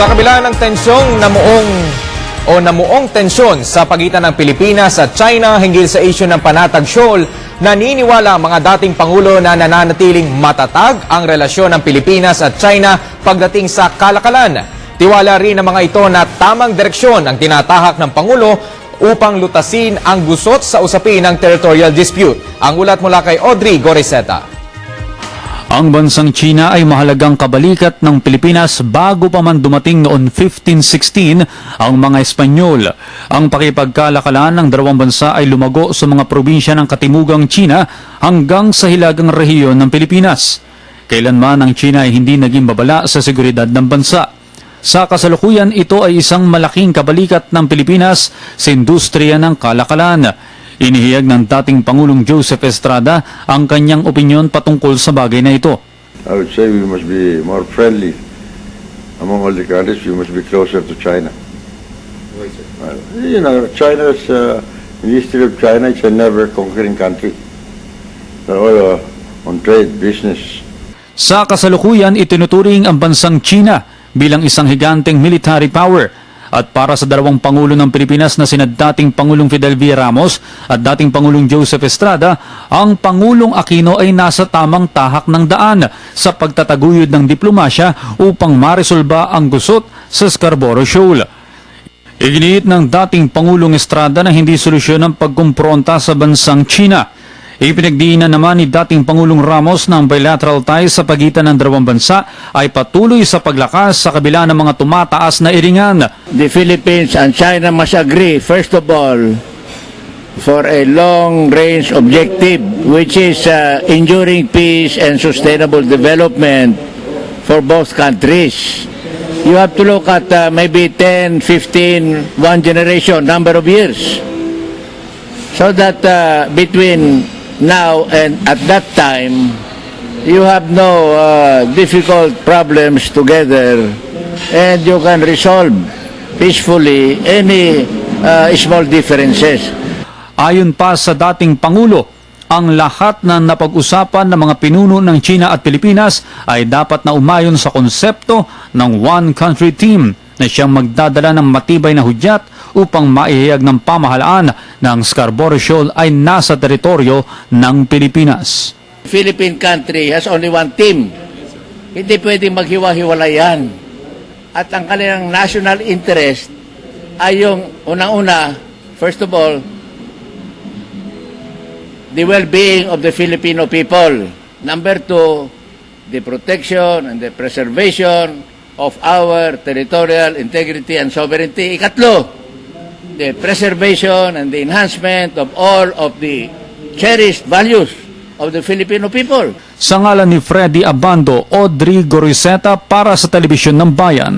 Sa kabila ng tensyong namuong o namuong tensyon sa pagitan ng Pilipinas at China hinggil sa isyu ng Panatag Shoal, naniniwala ang mga dating Pangulo na nananatiling matatag ang relasyon ng Pilipinas at China pagdating sa kalakalan. Tiwala rin ng mga ito na tamang direksyon ang tinatahak ng Pangulo upang lutasin ang gusot sa usapin ng territorial dispute. Ang ulat mula kay Audrey Goriseta. Ang bansang China ay mahalagang kabalikat ng Pilipinas bago pa man dumating noon 1516 ang mga Espanyol. Ang pakipagkalakalan ng dalawang bansa ay lumago sa mga probinsya ng katimugang China hanggang sa hilagang rehiyon ng Pilipinas. Kailanman ang China ay hindi naging babala sa seguridad ng bansa. Sa kasalukuyan, ito ay isang malaking kabalikat ng Pilipinas sa industriya ng kalakalan. Inihiyag ng dating Pangulong Joseph Estrada ang kanyang opinyon patungkol sa bagay na ito. I would say we must be more friendly among all the countries. We must be closer to China. Well, you know, China's, uh, in the history of China, it's a never conquering country. They're all uh, on trade, business. Sa kasalukuyan, itinuturing ang bansang China bilang isang higanteng military power at para sa dalawang pangulo ng Pilipinas na sina dating Pangulong Fidel V. Ramos at dating Pangulong Joseph Estrada, ang Pangulong Aquino ay nasa tamang tahak ng daan sa pagtataguyod ng diplomasya upang maresolba ang gusot sa Scarborough Shoal. Iginiit ng dating Pangulong Estrada na hindi solusyon ang pagkumpronta sa bansang China. Ipinagdiinan naman ni dating Pangulong Ramos na ang bilateral ties sa pagitan ng dalawang bansa ay patuloy sa paglakas sa kabila ng mga tumataas na iringan. the Philippines and China must agree, first of all, for a long-range objective, which is uh, enduring peace and sustainable development for both countries. You have to look at uh, maybe 10, 15, one generation, number of years. So that uh, between now and at that time, you have no uh, difficult problems together and you can resolve peacefully any uh, small differences. Ayon pa sa dating Pangulo, ang lahat na napag-usapan ng mga pinuno ng China at Pilipinas ay dapat na umayon sa konsepto ng One Country Team na siyang magdadala ng matibay na hudyat upang maihayag ng pamahalaan ng Scarborough Shoal ay nasa teritoryo ng Pilipinas. Philippine country has only one team. Hindi pwedeng maghiwa-hiwalay yan. At ang kanilang national interest ay yung unang-una, first of all, the well-being of the Filipino people. Number two, the protection and the preservation of our territorial integrity and sovereignty. Ikatlo, the preservation and the enhancement of all of the cherished values of the Filipino people. Sa ngalan ni Freddy Abando, Audrey Goriseta para sa Telebisyon ng Bayan.